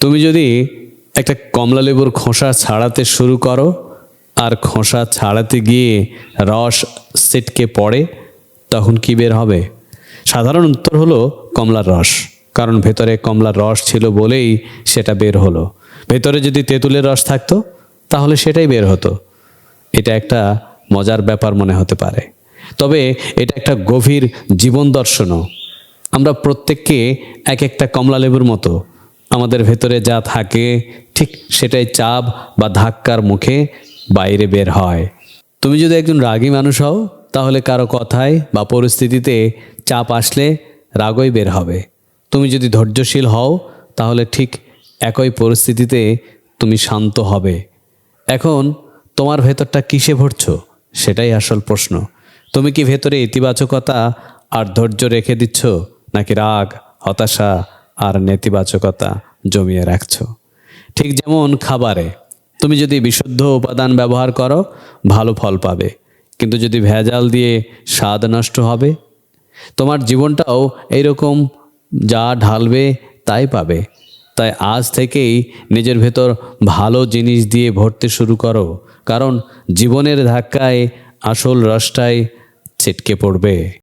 তুমি যদি একটা কমলা লেবুর খোসা ছাড়াতে শুরু করো, আর খোসা ছাড়াতে গিয়ে রস সেটকে পড়ে, তখন কি বের হবে? সাধারণ উত্তর হলো কমলার রস, কারণ ভেতরে কমলার রস ছিল বলেই সেটা বের হলো। ভেতরে যদি তেঁতুলের রস থাকতো, তাহলে সেটাই বের হতো। এটা একটা মজার ব্যাপার মনে হতে পারে। তবে এটা একটা গভীর জীবন দর্শনও। আমরা প্রত্যেককে এক একটা কমলা লেবুর মতো আমাদের ভেতরে যা থাকে, ঠিক সেটাই চাপ বা ধাক্কার মুখে বাইরে বের হয়। তুমি যদি একজন রাগী মানুষ হও, তাহলে কারও কথায় বা পরিস্থিতিতে চাপ আসলে রাগই বের হবে। তুমি যদি ধৈর্যশীল হও, তাহলে ঠিক একই পরিস্থিতিতে তুমি শান্ত হবে। এখন, তোমার ভেতরটা কিসে ভরছো? সেটাই আসল প্রশ্ন। তুমি কি ভেতরে ইতিবাচকতা আর ধৈর্য রেখে দিচ্ছ, নাকি রাগ, হতাশা আর নেতিবাচকতা জমিয়ে রাখছো। ঠিক যেমন খাবারে, তুমি যদি বিশুদ্ধ উপাদান ব্যবহার করো, ভালো ফল পাবে। কিন্তু যদি ভেজাল দিয়ে স্বাদ নষ্ট হবে, তোমার জীবনটাও এইরকম যা ঢালবে তাই পাবে। তাই আজ থেকেই নিজের ভেতর ভালো জিনিস দিয়ে ভরতে শুরু করো, কারণ জীবনের ধাক্কায় আসল রসটাই ছিটকে পড়বে।